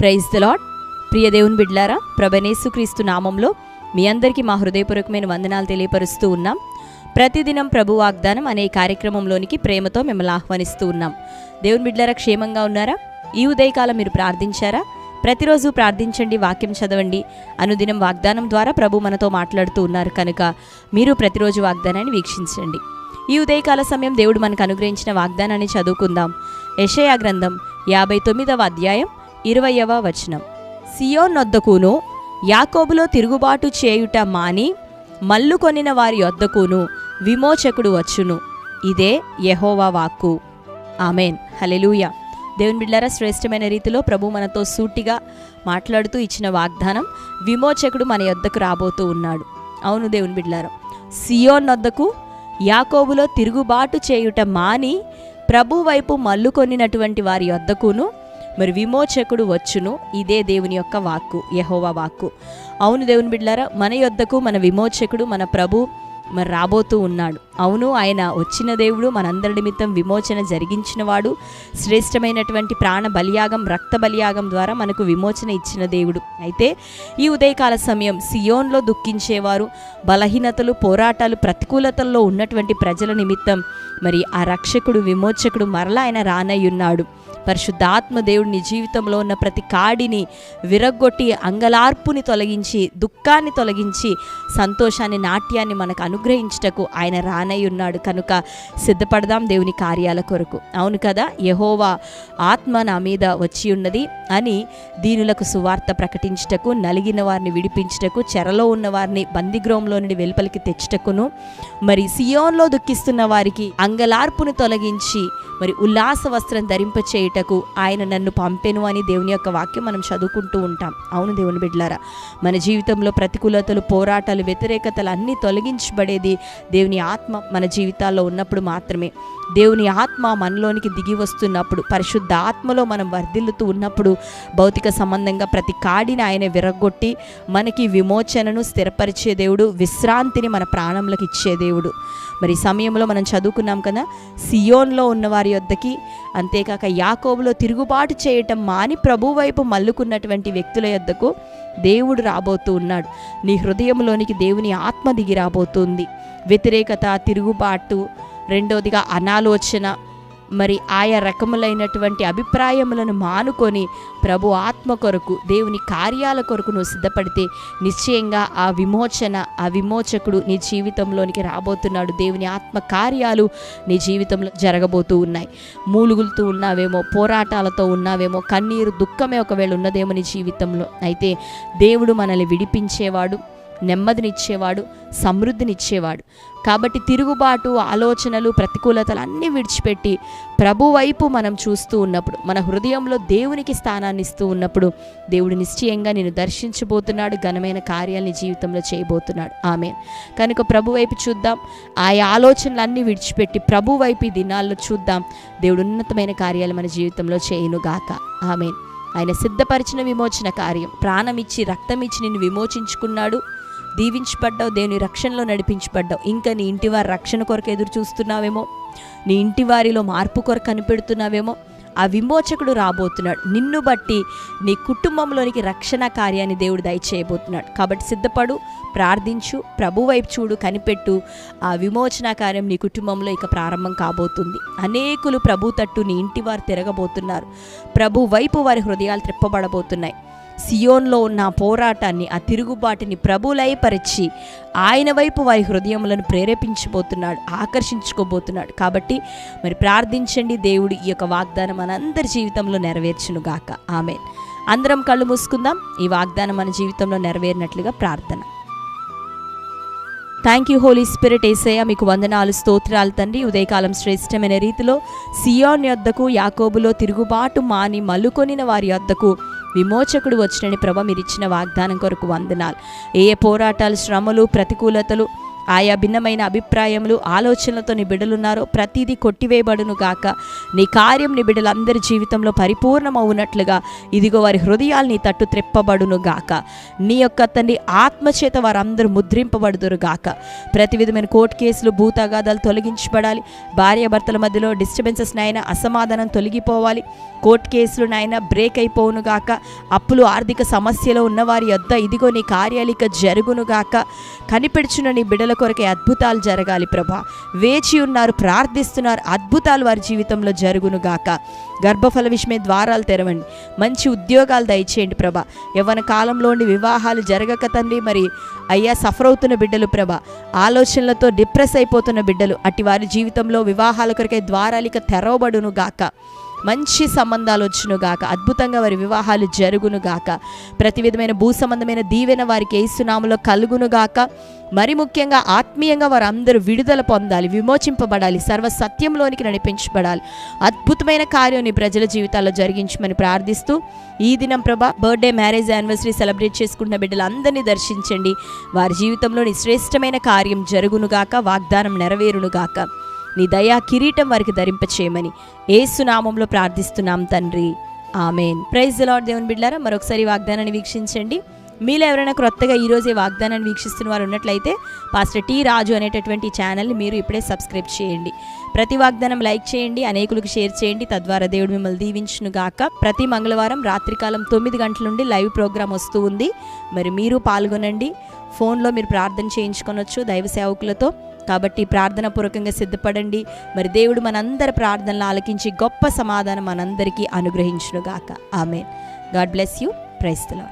Praise the lord ప్రియ దేవుని బిడ్లారా ప్రభనేసుక్రీస్తు నామంలో మీ అందరికీ మా హృదయపూర్వకమైన వందనాలు తెలియపరుస్తూ ఉన్నాం. ప్రతిదినం ప్రభు వాగ్దానం అనే కార్యక్రమంలోనికి ప్రేమతో మిమ్మల్ని ఆహ్వానిస్తూ ఉన్నాం. దేవుని బిడ్లారా క్షేమంగా ఉన్నారా? ఈ ఉదయకాలం మీరు ప్రార్థించారా? ప్రతిరోజు ప్రార్థించండి వాక్యం చదవండి. అనుదినం వాగ్దానం ద్వారా ప్రభు మనతో మాట్లాడుతూ ఉన్నారు కనుక మీరు ప్రతిరోజు వాగ్దానాన్ని వీక్షించండి. ఈ ఉదయకాల సమయం దేవుడు మనకు అనుగ్రహించిన వాగ్దానాన్ని చదువుకుందాం. యషయా గ్రంథం యాభై తొమ్మిదవ అధ్యాయం ఇరవయవ వచనం. సియోనొద్దకును యాకోబులో తిరుగుబాటు చేయుట మాని మల్లు కొనిన వారి యొద్దకును విమోచకుడు వచ్చును. ఇదే యహోవా వాక్కు. ఆమెన్. హలెలూయ దేవుని బిడ్డారా శ్రేష్టమైన రీతిలో ప్రభు మనతో సూటిగా మాట్లాడుతూ ఇచ్చిన వాగ్దానం విమోచకుడు మన యొద్దకు రాబోతూ ఉన్నాడు. అవును దేవుని బిడ్డారా సియోన్ వద్దకు యాకోబులో తిరుగుబాటు చేయుట మాని ప్రభు వైపు మల్లుకొనినటువంటి వారి యొద్దకును మరి విమోచకుడు వచ్చును ఇదే దేవుని యొక్క వాక్కు యహోవా వాక్కు. అవును దేవుని బిడ్డారా మన యొద్దకు మన విమోచకుడు మన ప్రభు మరి రాబోతూ ఉన్నాడు. అవును ఆయన వచ్చిన దేవుడు మనందరి నిమిత్తం విమోచన జరిగించినవాడు శ్రేష్టమైనటువంటి ప్రాణ బలియాగం రక్త బలియాగం ద్వారా మనకు విమోచన ఇచ్చిన దేవుడు. అయితే ఈ ఉదయకాల సమయం సియోన్లో దుఃఖించేవారు బలహీనతలు పోరాటాలు ప్రతికూలతల్లో ఉన్నటువంటి ప్రజల నిమిత్తం మరి ఆ రక్షకుడు విమోచకుడు మరలా ఆయన రానయ్యున్నాడు. పరిశుద్ధాత్మ దేవుడు నీ జీవితంలో ఉన్న ప్రతి కాడిని విరగ్గొట్టి అంగలార్పుని తొలగించి దుఃఖాన్ని తొలగించి సంతోషాన్ని నాట్యాన్ని మనకు అనుగ్రహించుటకు ఆయన రానై ఉన్నాడు. కనుక సిద్ధపడదాం దేవుని కార్యాల కొరకు. అవును కదా యహోవా ఆత్మ నా మీద వచ్చి ఉన్నది అని దీనులకు సువార్త ప్రకటించుటకు నలిగిన వారిని విడిపించుటకు చెరలో ఉన్న వారిని బందిగృహంలో నుండి వెలుపలికి తెచ్చుటకును మరి సియోన్లో దుఃఖిస్తున్న వారికి అంగలార్పును తొలగించి మరి ఉల్లాస వస్త్రం చేయుటకు ఆయన నన్ను పంపెను అని దేవుని యొక్క వాక్యం మనం చదువుకుంటూ ఉంటాం. అవును దేవుని బిడ్డలారా మన జీవితంలో ప్రతికూలతలు పోరాటాలు వ్యతిరేకతలు అన్నీ తొలగించబడేది దేవుని ఆత్మ మన జీవితాల్లో ఉన్నప్పుడు మాత్రమే. దేవుని ఆత్మ మనలోనికి దిగి వస్తున్నప్పుడు పరిశుద్ధ ఆత్మలో మనం వర్ధిల్లుతూ ఉన్నప్పుడు భౌతిక సంబంధంగా ప్రతి కాడిని ఆయన విరగొట్టి మనకి విమోచనను స్థిరపరిచే దేవుడు విశ్రాంతిని మన ప్రాణంలోకి ఇచ్చే దేవుడు. మరి సమయంలో మనం చదువుకున్నాం కదా సియోన్లో ఉన్న వారి వద్దకి అంతేకాక యాకోబులో తిరుగుబాటు చేయటం మాని ప్రభు వైపు మల్లుకున్నటువంటి వ్యక్తుల యొద్దకు దేవుడు రాబోతూ ఉన్నాడు. నీ హృదయంలోనికి దేవుని ఆత్మ దిగి రాబోతుంది. వ్యతిరేకత తిరుగుబాటు రెండవదిగా అనాలోచన మరి ఆయా రకములైనటువంటి అభిప్రాయములను మానుకొని ప్రభు ఆత్మ కొరకు దేవుని కార్యాల కొరకు నువ్వు సిద్ధపడితే నిశ్చయంగా ఆ విమోచన ఆ విమోచకుడు నీ జీవితంలోనికి రాబోతున్నాడు. దేవుని ఆత్మ కార్యాలు నీ జీవితంలో జరగబోతూ ఉన్నాయి. మూలుగులుతూ ఉన్నావేమో పోరాటాలతో ఉన్నావేమో కన్నీరు దుఃఖమే ఒకవేళ ఉన్నదేమో నీ జీవితంలో. అయితే దేవుడు మనల్ని విడిపించేవాడు. నెమ్మదినిచ్చేవాడు సమృద్ధినిచ్చేవాడు. కాబట్టి తిరుగుబాటు ఆలోచనలు ప్రతికూలతలు అన్నీ విడిచిపెట్టి ప్రభు వైపు మనం చూస్తూ ఉన్నప్పుడు మన హృదయంలో దేవునికి స్థానాన్ని ఇస్తూ ఉన్నప్పుడు దేవుడు నిశ్చయంగా నేను దర్శించబోతున్నాడు ఘనమైన కార్యాలని జీవితంలో చేయబోతున్నాడు. ఆమె కనుక ప్రభు వైపు చూద్దాం. ఆయా ఆలోచనలన్నీ విడిచిపెట్టి ప్రభు వైపు ఈ దినాల్లో చూద్దాం. దేవుడు ఉన్నతమైన కార్యాలు మన జీవితంలో చేయనుగాక. ఆమెన్. ఆయన సిద్ధపరిచిన విమోచన కార్యం. ప్రాణమిచ్చి రక్తమిచ్చి నిన్ను విమోచించుకున్నాడు. దీవించబడ్డావు దేవుని రక్షణలో నడిపించబడ్డావు. ఇంకా నీ ఇంటి వారి రక్షణ కొరకు ఎదురు చూస్తున్నావేమో? నీ ఇంటి వారిలో మార్పు కొరకు కనిపెడుతున్నావేమో? ఆ విమోచకుడు రాబోతున్నాడు. నిన్ను బట్టి నీ కుటుంబంలోనికి రక్షణ కార్యాన్ని దేవుడు దయచేయబోతున్నాడు. కాబట్టి సిద్ధపడు ప్రార్థించు ప్రభు వైపు చూడు కనిపెట్టు. ఆ విమోచన కార్యం నీ కుటుంబంలో ఇక ప్రారంభం కాబోతుంది. అనేకులు ప్రభు తట్టు నీ ఇంటి వారు తిరగబోతున్నారు. ప్రభు వైపు వారి హృదయాలు త్రిప్పబడబోతున్నాయి. సియోన్లో ఉన్న పోరాటాన్ని ఆ తిరుగుబాటుని ప్రభులయపరిచి ఆయన వైపు వారి హృదయములను ప్రేరేపించబోతున్నాడు ఆకర్షించుకోబోతున్నాడు. కాబట్టి మరి ప్రార్థించండి దేవుడు ఈ యొక్క వాగ్దానం మనందరి జీవితంలో నెరవేర్చును గాక ఆమె అందరం కళ్ళు మూసుకుందాం. ఈ వాగ్దానం మన జీవితంలో నెరవేరినట్లుగా ప్రార్థన. Thank you holy spirit Yesayya మీకు వందనాలు స్తోత్రాలు తండ్రి. ఉదయకాలం శ్రేష్టమైన రీతిలో సియోన్ యొద్దకు యాకోబులో తిరుగుబాటు మాని మలుకొనిన వారి యొద్దకు విమోచకుడు వచ్చినని ప్రభ మీరు ఇచ్చిన వాగ్దానం కొరకు వందనాలు. ఏ ఏ పోరాటాలు శ్రమలు ప్రతికూలతలు ఆయా భిన్నమైన అభిప్రాయములు ఆలోచనలతో నీ బిడ్డలున్నారో ప్రతిదీ కొట్టివేయబడును గాక. నీ కార్యం నీ బిడ్డలందరి జీవితంలో పరిపూర్ణమవునట్లుగా ఇదిగో వారి హృదయాలు నీ తట్టు త్రెప్పబడును గాక. నీ యొక్క తండ్రి ఆత్మచేత వారందరూ ముద్రింపబడుదురు గాక. ప్రతి విధమైన కోర్టు కేసులు భూతగాదాలు తొలగించబడాలి. భార్యాభర్తల మధ్యలో డిస్టర్బెన్సెస్ నాయన అసమాధానం తొలగిపోవాలి. కోర్టు కేసులు నాయన బ్రేక్ అయిపోవును గాక. అప్పులు ఆర్థిక సమస్యలో ఉన్నవారి యొద్ద ఇదిగో నీ కార్యాలిక జరుగును గాక. కనిపెడుచున్న నీ బిడ్డలకు కొరకే అద్భుతాలు జరగాలి ప్రభా. వేచి ఉన్నారు ప్రార్థిస్తున్నారు అద్భుతాలు వారి జీవితంలో జరుగును గాక గర్భఫల విషయమే ద్వారాలు తెరవండి. మంచి ఉద్యోగాలు దయచేయండి ప్రభా. యవ్వన కాలంలోని వివాహాలు జరగక తండ్రి మరి అయ్యా సఫర్ అవుతున్న బిడ్డలు ప్రభ. ఆలోచనలతో డిప్రెస్ అయిపోతున్న బిడ్డలు అట్టి వారి జీవితంలో వివాహాల కొరకే ద్వారాలిక తెరవబడును గాక మంచి సంబంధాలు వచ్చును గాక అద్భుతంగా వారి వివాహాలు జరుగును గాక ప్రతి విధమైన భూ సంబంధమైన దీవెన వారికి ఏసునామలో కలుగును గాక మరి ముఖ్యంగా ఆత్మీయంగా వారు అందరూ విడుదల పొందాలి విమోచింపబడాలి సర్వ సత్యంలోనికి నడిపించబడాలి. అద్భుతమైన కార్యం నీ ప్రజల జీవితాల్లో జరిగించమని ప్రార్థిస్తూ ఈ దినం ప్రభా బర్త్డే మ్యారేజ్ యానివర్సరీ సెలబ్రేట్ చేసుకుంటున్న బిడ్డలందరినీ దర్శించండి. వారి జీవితంలోని శ్రేష్టమైన కార్యం జరుగునుగాక వాగ్దానం నెరవేరునుగాక. నీ దయా కిరీటం వారికి ధరింపచేయమని ఏసునామంలో ప్రార్థిస్తున్నాం తండ్రి. ఆమెన్. ప్రైజ్ లార్డ్ దేవుని బిడ్డారా మరొకసారి వాగ్దానాన్ని వీక్షించండి. మీలో ఎవరైనా క్రొత్తగా ఈరోజే వాగ్దానాన్ని వీక్షిస్తున్న వారు ఉన్నట్లయితే పాస్టర్ టీ రాజు అనేటటువంటి ఛానల్ని మీరు ఇప్పుడే సబ్స్క్రైబ్ చేయండి. ప్రతి వాగ్దానం లైక్ చేయండి అనేకులకు షేర్ చేయండి. తద్వారా దేవుడు మిమ్మల్ని దీవించును గాక. ప్రతి మంగళవారం రాత్రికాలం తొమ్మిది గంటల నుండి లైవ్ ప్రోగ్రామ్ వస్తూ ఉంది. మరి మీరు పాల్గొనండి. ఫోన్లో మీరు ప్రార్థన చేయించుకొనొచ్చు. దైవ సేవకులతో కాబట్టి ప్రార్థన పూర్వకంగా సిద్ధపడండి. మరి దేవుడు మనందరి ప్రార్థనలు ఆలకించి గొప్ప సమాధానం మనందరికీ అనుగ్రహించునుగాక. ఆమె గాడ్ బ్లెస్ యూ. ప్రైస్తలో